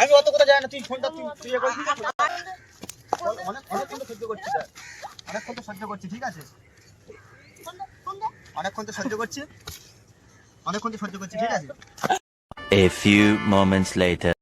আমি অত কথা জানি না, তুই ফোনটা তুই তুই এ করবি অনেক অনেকক্ষণ তো সহ্য করছি, স্যার। অনেকক্ষণ তো সহ্য করছি, ঠিক আছে? অনেকক্ষণ তো সহ্য করছি। অনেকক্ষণ তো সহ্য করছি, ঠিক আছে? A few moments later.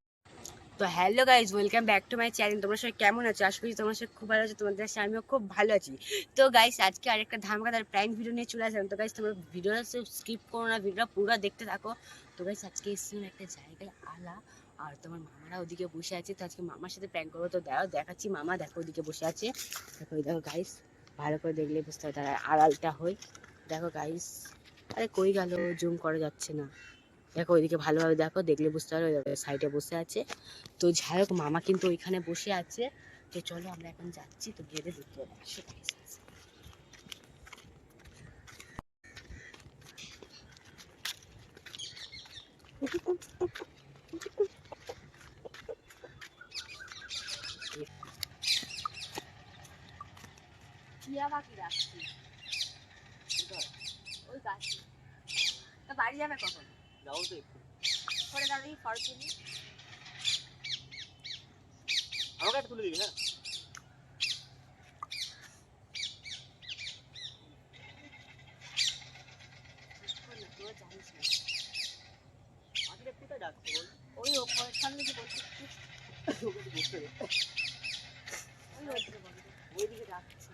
তো hello guys welcome back to my channel তোমরা সবাই কেমন আছো? আশা করি তোমার সাথে খুব ভালো আছো, তোমাদের সাথে আমিও খুব ভালো আছি। তো গাইস আজকে আরেকটা ধামাকাদার প্র্যাঙ্ক ভিডিও নিয়ে চলে আসলাম। তো গাইস তোমরা ভিডিওটা স্কিপ করো না ভিডিওটা পুরো দেখতে থাকো। তো গাইস আজকে এসেছিলাম একটা জায়গায় আলা, আর তোমার মামারা ওদিকে বসে আছে। তো আজকে মামার সাথে প্র্যাঙ্ক করব। তো দেখো দেখাচ্ছি মামা। দেখো ওদিকে বসে আছে। দেখো দেখো গাইস ভালো করে দেখলে বুঝতে হবে তারা আড়ালটা হই দেখো গাইস আরে কই গেল? জুম করা যাচ্ছে না। দেখো ওইদিকে ভালোভাবে দেখো, দেখলে বুঝতে পারো সাইডে বসে আছে। তো যাই হোক, মামা কিন্তু ওইখানে বসে আছে। তো চলো আমরা এখন যাচ্ছি, তো গেলে দেখতে আসো টিয়া রাখছি বাড়ি যাবে কখন? করে তুলি আমাকে একটা তুলে দিবি হ্যাঁ? জানিস না আজকে কোথায় ডাকছে বল ওই ওপর সামনে কি বলছিস ওই ওইদিকে রাখছি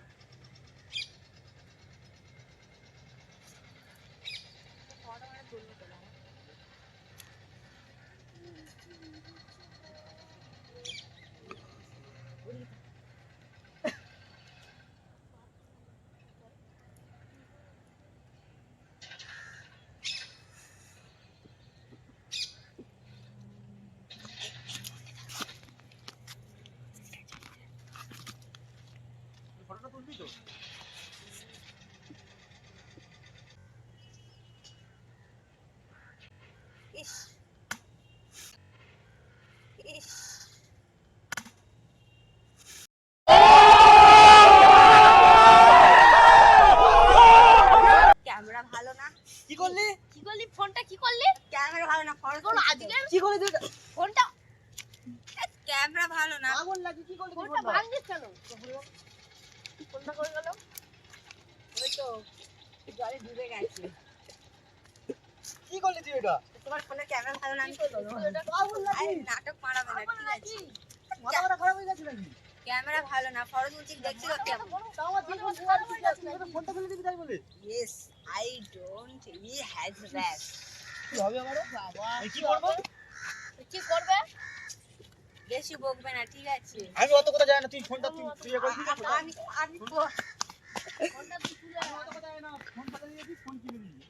তুই ফটোটা তুলবি তো ইস। ইস। ক্যামেরা ভালো না। কি করলি? কি করলি? ফোনটা কি করলি? ক্যামেরা ভালো না তোর আজকে কি করলি তুই? ফোনটা ক্যামেরা ভালো না। লাগি কি করলি ফোনটা? ভাঙছিস কেন? ফোনটা করে গেল। ওই তো জলে ডুবে গেছে। করলি তুই এটা? তোমার ফোনের ক্যামেরা ভালো না আমি নাটক মারাবে না ঠিক আছে। মাথা খারাপ হয়ে গেছে নাকি? ক্যামেরা ভালো না ফটো তুলছি দেখছি তো কেমন তুই ফোন ফোন তুই ফোনটা ফেলে দিবি তাই বলে। ইয়েস আই ডোন্ট ই হ্যাজ র্যাশ কি হবে আমার আমি কি করব? কি করবে? বেশি বকবে না ঠিক আছে। আমি অত কথা জানি না তুই ফোনটা তুই তুই করবি আমি আমি ফোনটা তুই তুলে আমি অত কথা জানি না ফোন ফেলে দিয়েছিস ফোন কিনে দিবি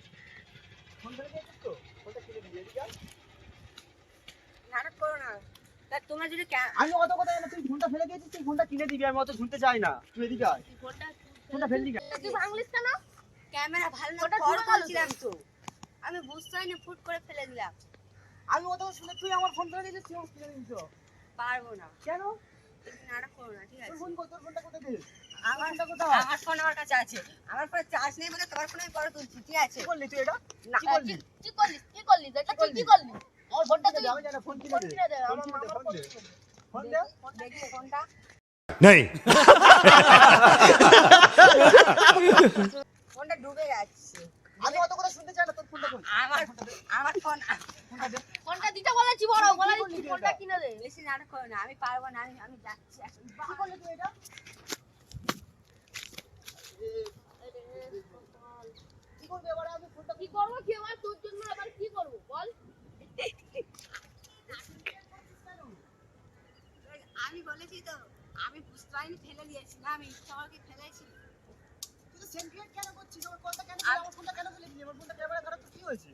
তোমরা যদি আমি অত কথা না তুই ফোনটা ফেলে দিয়েছিস তুই ফোনটা কিনে দিবি আমি অত শুনতে চাই না। তুই এদিকে আয়। ফোনটা ফোনটা ফেললি কেন তুই ভাঙলিস কেন? ক্যামেরা ভালো না ওটা ফটো তো। আমি বুঝতে করে ফেলে দিলাম। আমি অত শুনে তুই আমার ফোন দিয়েছিস তুই কিনে পারব না। কেন? তুমি নাটক করো না ঠিক আছে। ফোন কো তোর ফোনটা কোথায় দিস? আমার ফোনটা কোথায় আমার ফোন আমার কাছে আছে। আমার ফোনে চার্জ নেই বলে তোমার ফোনে আমি পরে তুলছি ঠিক আছে। করলি তুই এটা? না কি করলি কি করলি কি করলি এটা তুই কি করলি? করলি আমার ফোনটা দে আমি জানি ফোন কিনে ফোন কিনে দে। ফোন দে ফোন দে। ফোন দে। ফোনটা नहीं ফোনটা ডুবে যাচ্ছে। আমি অত কথা শুনতে চাই না তোর ফোনটা কোন আমার আমার ফোন ফোনটা দিতে বলেছি বড় বলে? ফোনটা কিনে দে। বেশি নাটক করো না আমি পারব না আমি আমি যাচ্ছি কি তুই এটা? কি আমি ফোনটা করব কি আমার তোর জন্য আবার কি করব বল আমি বলেছি তো আমি বুঝতে পারিনি ফেলে দিয়েছি না আমি ইচ্ছা করে ফেলেছি? তুই তো কেন করছিস? আমার ফোনটা কেন ফেলে- আমার ফোনটা কেন ফেলে দিলি আমার ফোনটা ক্যামেরা খারাপ? তো কি হয়েছে?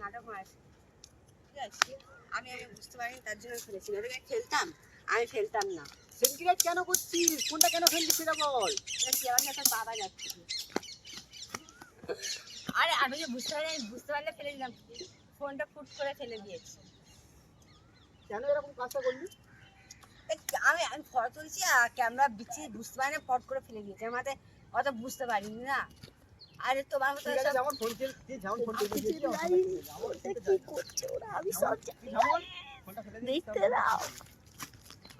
নাটক ঠিক আছে আমি আমি বুঝতে পারিনি তার জন্য ফেলেছি। না ফেলতাম আমি ফেলতাম না। সেন্টিমেন্ট কেন করছিস? ফোনটা কেন ফেলছিস সেটা বল। কি বাবা যাচ্ছে। আরে আমি যে বুঝতে পারি আমি বুঝতে পারলে ফেলে দিলাম। ফোনটা ফুট করে ফেলে দিয়েছি। কেন এরকম কাজটা করলি? আমি আমি ফটো তুলছি আর ক্যামেরা বিচ্ছি বুঝতে পারি না ফট করে ফেলে দিয়েছি। আমার মাথায় অত বুঝতে পারিনি না। আরে তোমার মতো যেমন ফোন চেল যেমন ফোন কিছু কি করছে ওরা? আমি সব দেখতে দাও।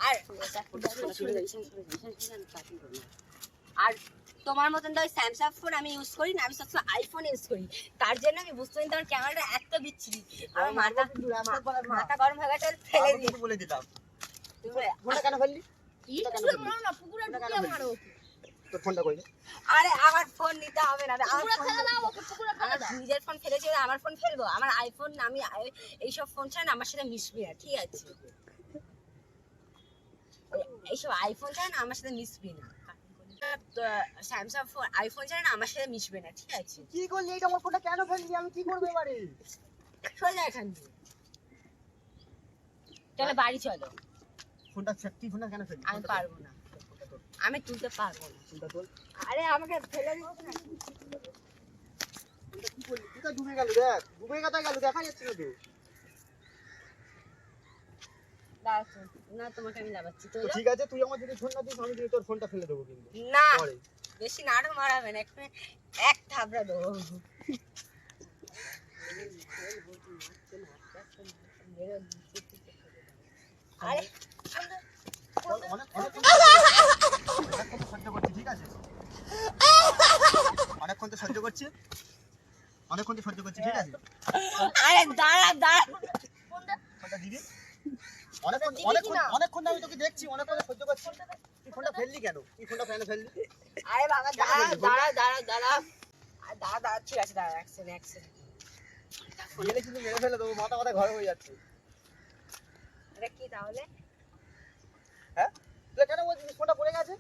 আর আর তোমার মতন তো স্যামসাং ফোন আমি ইউজ করি না আমি সবসময় আইফোন ইউজ করি। তার জন্য আমি বুঝতে পারি তোমার ক্যামেরাটা এত বিচ্ছিরি। আমার মাথা। মাথা গরম হয়ে গেছে ফেলে বলে দিতাম। ফোনটা কেন ফেললি? পুকুরে মারো না পুকুরে ঢুকিয়ে মারো। তোর ফোনটা কই আরে আমার ফোন নিতে হবে না। আমার ফেলে দাও ওকে পুকুরে ফেলে দাও। নিজের ফোন ফেলেছি আমার ফোন ফেলব। আমার আইফোন আমি এইসব ফোন ছাড়া আমার সাথে মিশবে না ঠিক আছে? এইসব আইফোন ছাড়া না আমার সাথে মিশবে না। স্যামসাং ফোন আইফোন ছাড়া না আমার সাথে মিশবে না ঠিক আছে? কি করলি? এইটা আমার ফোনটা কেন ফেললি? আমি কি করব এবারে? সোজা এখান দিয়ে। চলো বাড়ি চলো। ফোনটা ফোনটা কেন ফেললি? আমি পারব না। আমি তুলতে পারব না। ফোনটা তোল। আরে আমাকে ফেলে দিচ্ছ না। কি করলি? কোথায় ডুবে গেল দেখ। ডুবে গেল দেখা যাচ্ছে না তো। না তোমাকে আমি লাগাচ্ছি তো তো ঠিক আছে তুই আমার যদি ফোন না দিস আমি তোর ফোনটা ফেলে দেবো কিন্তু। না বেশি নাটক মারাবে না একটু এক থাবড়া দেবো। আরে অনেকক্ষণ তো সহ্য করছি ঠিক আছে অনেকক্ষণ তো সহ্য করছি ঠিক আছে? আরে দাঁড়া দাঁড়া। দিবি? অনেকক্ষণ অনেকক্ষণ অনেকক্ষণ আমি তোকে দেখছি অনেকক্ষণ সহ্য করছি। তুই ফোনটা ফেললি কেন? তুই ফোনটা কেন ফেললি। আরে বাবা দাঁড়া দাঁড়া দাঁড়া দাঁড়া। দাঁড়া দাঁড়া ঠিক আছে দাঁড়া এক সেকেন্ড এক সেকেন্ড কিন্তু মেরে ফেলে দেবো মাথা মাথা ঘরে হয়ে যাচ্ছে। এটা কি তাহলে? হ্যাঁ? তুই কেন বলছিস? ফোনটা পড়ে গেছে?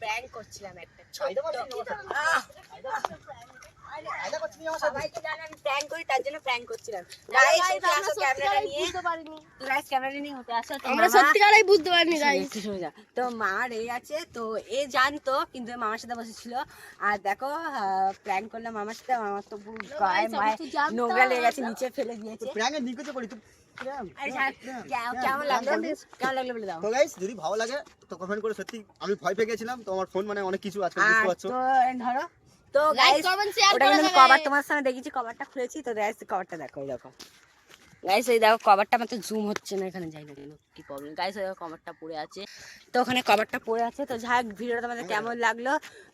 প্র্যাঙ্ক করছিলাম একটা আইডা জানে আমি প্র্যাঙ্ক করি তার জন্য প্র্যাঙ্ক করছিলাম গাইস গাইস আসো ক্যামেরাটা নিয়ে বুঝতে পারিনি গাইস ক্যামেরাটা নিয়ে হতে আসো আমরা সত্যিকারই বুঝতে পারিনি গাইস একটু শুনে যা। তো এই আছে তো এ জানতো কিন্তু মামার সাথে বসেছিল। আর দেখো প্র্যাঙ্ক করলাম মামার সাথে মামার তো পুরো গায়ে মায়ে নোংরা লেগে গেছে নিচে ফেলে দিয়েছে। প্র্যাঙ্কে পড়ি তুই যদি ভালো লাগে তো কমেন্ট করে সত্যি আমি ভয় পেয়ে গেছিলাম তো আমার ফোন মানে অনেক কিছু আছে বুঝতে পারছ ধরো তো গাইস ওটা কিন্তু কভার তোমার সামনে দেখেছি কভারটা খুলেছি তো গাইস কভারটা দেখো এই দেখো। গাইস এই দেখো কভারটা আমার তো জুম হচ্ছে না এখানে যাই না কেন কি প্রবলেম গাইস ওই দেখো কভারটা পড়ে আছে। তো ওখানে কভারটা পড়ে আছে তো যাই হোক ভিডিওটা তোমাদের কেমন লাগল?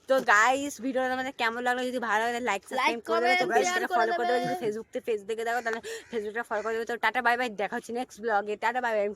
তো গাইস ভিডিওটা তোমাদের কেমন লাগল? যদি ভালো লাগে লাইক সাবস্ক্রাইব করে দেবে তো করে ফলো করে দেবে। যদি ফেসবুক থেকে পেজ দেখে দেখো তাহলে ফেসবুকটা ফলো করে দেবে তো টাটা বাই বাই দেখা হচ্ছে নেক্সট ব্লগে টাটা বাই বাই